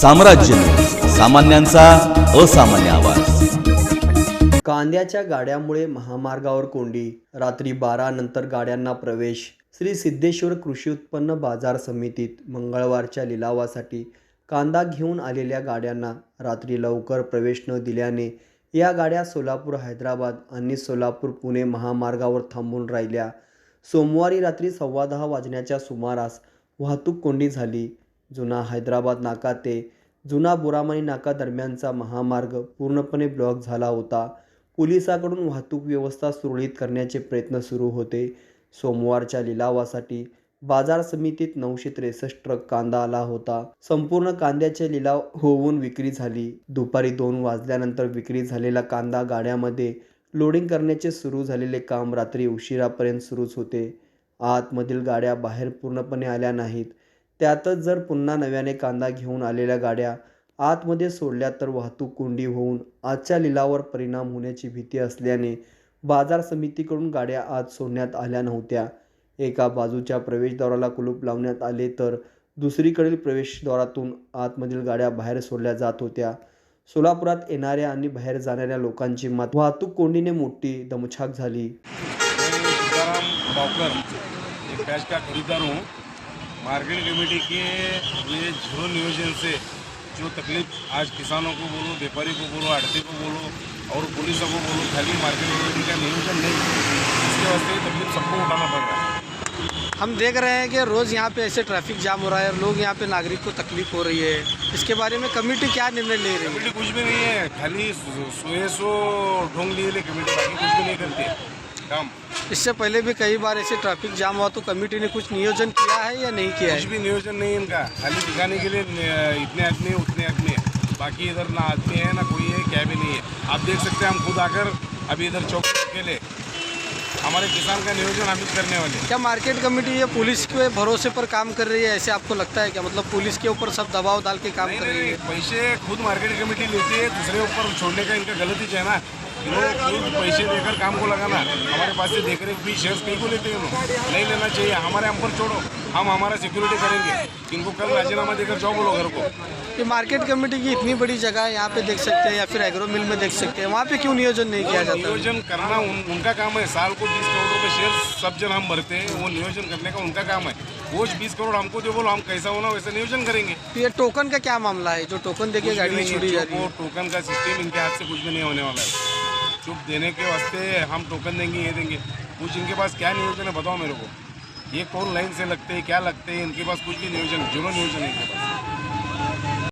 साम्राज्य. सामान्यांचा असामान्य आवाज. कांद्याच्या गाड्यामुळे महामार्गावर कोंडी. रात्री बारा नंतर गाड्यांना प्रवेश. श्री सिद्धेश्वर कृषी उत्पन्न बाजार समितीत मंगळवारच्या लिलावासाठी कांदा घेऊन आलेल्या गाड्यांना रात्री लवकर प्रवेश न दिल्याने या गाड्या सोलापूर हैदराबाद आणि सोलापूर पुणे महामार्गावर थांबून राहिल्या. सोमवारी रात्री सव्वा दहा वाजण्याच्या सुमारास वाहतूक कोंडी झाली. जुना हैदराबाद नाका ते जुना बोरामणी नाका दरम्यानचा महामार्ग पूर्णपणे ब्लॉक झाला होता. पोलिसाकडून वाहतूक व्यवस्था सुरळीत करण्याचे प्रयत्न सुरू होते. सोमवारच्या लिलावासाठी बाजार समितीत नऊशे त्रेसष्ट ट्रक कांदा आला होता. संपूर्ण कांद्याचे लिलाव होऊन विक्री झाली. दुपारी दोन वाजल्यानंतर विक्री झालेला कांदा गाड्यामध्ये लोडिंग करण्याचे सुरू झालेले काम रात्री उशिरापर्यंत सुरूच होते. आतमधील गाड्या बाहेर पूर्णपणे आल्या नाहीत. त्यातच जर पुन्हा नव्याने कांदा घेऊन आलेल्या गाड्या आतमध्ये सोडल्या तर वाहतूक कोंडी होऊन आजच्या लिलावर परिणाम होण्याची भीती असल्याने बाजार समितीकडून गाड्या आत सोडण्यात आल्या नव्हत्या. एका बाजूच्या प्रवेशद्वाराला कुलूप लावण्यात आले तर दुसरीकडील प्रवेशद्वारातून आतमधील गाड्या बाहेर सोडल्या जात होत्या. सोलापुरात येणाऱ्या आणि बाहेर जाणाऱ्या लोकांची मात वाहतूक कोंडीने मोठी दमछाक झाली. मार्केट कमेटी के ये झीरो नियोजन से जो तकलीफ़ आज किसानों को बोलो व्यापारी को बोलो आड़ती को बोलो और पुलिसों को बोलो खाली मार्केट कमेटी का नियोजन नहीं इसके वास्ते ये तकलीफ़ सबको उठाना पड़ रहा है। हम देख रहे हैं कि रोज़ यहाँ पे ऐसे ट्रैफ़िक जाम हो रहा है और लोग यहाँ पे नागरिक को तकलीफ़ हो रही है। इसके बारे में कमेटी क्या निर्णय ले रही है? कमेटी कुछ भी नहीं है खाली सोए सो ढोंग लिए कमेटी बाकी कुछ भी नहीं करती। काम। इससे पहले भी कई बार ऐसे ट्रैफ़िक जाम हुआ तो कमेटी ने कुछ नियोजन किया है या नहीं किया कुछ है? भी नियोजन नहीं है इनका। खाली दिखाने के लिए इतने आदमी उतने आदमी है। बाकी इधर ना आदमी है ना कोई है क्या भी नहीं है। आप देख सकते हैं हम खुद आकर अभी इधर चौक अकेले हमारे किसान का नियोजन हम करने वाले क्या मार्केट कमेटी ये पुलिस के भरोसे पर काम कर रही है? ऐसे आपको लगता है क्या? मतलब पुलिस के ऊपर सब दबाव डाल के काम नहीं कर रही है? पैसे खुद मार्केट कमेटी लेती है दूसरे ऊपर छोड़ने का इनका गलत ही है। ना लोग खुद पैसे देकर काम को लगाना हमारे पास से देख रेख भी शेयर कहीं को लेते हैं नहीं लेना चाहिए। हमारे हम पर छोड़ो। हम हमारा सिक्योरिटी करेंगे। इनको कल राजीनामा देकर जाओ बोलो घर को। ये मार्केट कमेटी की इतनी बड़ी जगह है यहाँ पे देख सकते हैं या फिर एग्रो मिल में देख सकते हैं। वहाँ पे क्यों नियोजन नहीं किया जाता? नियोजन करना उन, उनका काम है। साल को बीस करोड़ रुपए शेयर सब जन हम भरते हैं। वो नियोजन करने का उनका काम है। वो बीस करोड़ हमको दो बोलो हम कैसा होना वैसा नियोजन करेंगे। तो ये टोकन का क्या मामला है? जो टोकन देके भी गाड़ी है, छोड़ी जा रही वो है टोकन का सिस्टम इनके हाथ से कुछ भी नहीं होने वाला है। चुप देने के वास्ते हम टोकन देंगे ये देंगे। कुछ इनके पास क्या नियोजन है बताओ मेरे को। ये कौन लाइन से लगते हैं क्या लगते हैं इनके पास कुछ भी नियोजन जीरो नियोजन है इनके पास।